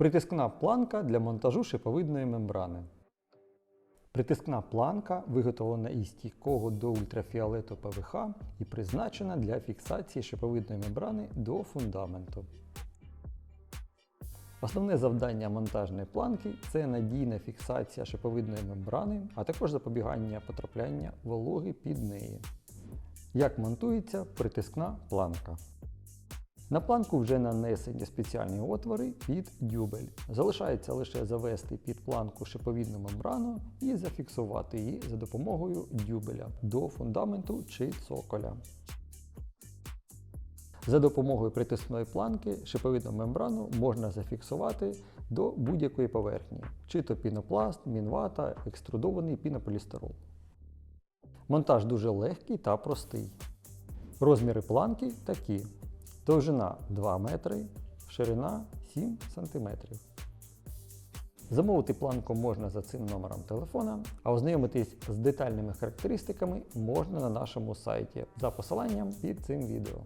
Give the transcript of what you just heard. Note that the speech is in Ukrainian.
Притискна планка для монтажу шиповидної мембрани. Притискна планка виготовлена із стійкого до ультрафіолету ПВХ і призначена для фіксації шиповидної мембрани до фундаменту. Основне завдання монтажної планки це надійна фіксація шиповидної мембрани, а також запобігання потрапляння вологи під неї. Як монтується притискна планка. На планку вже нанесені спеціальні отвори під дюбель. Залишається лише завести під планку шиповідну мембрану і зафіксувати її за допомогою дюбеля до фундаменту чи цоколя. За допомогою притискної планки шиповидну мембрану можна зафіксувати до будь-якої поверхні, чи то пінопласт, мінвата, екструдований пінополістирол. Монтаж дуже легкий та простий. Розміри планки такі: довжина 2 метри, ширина 7 см. Замовити планку можна за цим номером телефона, а ознайомитись з детальними характеристиками можна на нашому сайті за посиланням під цим відео.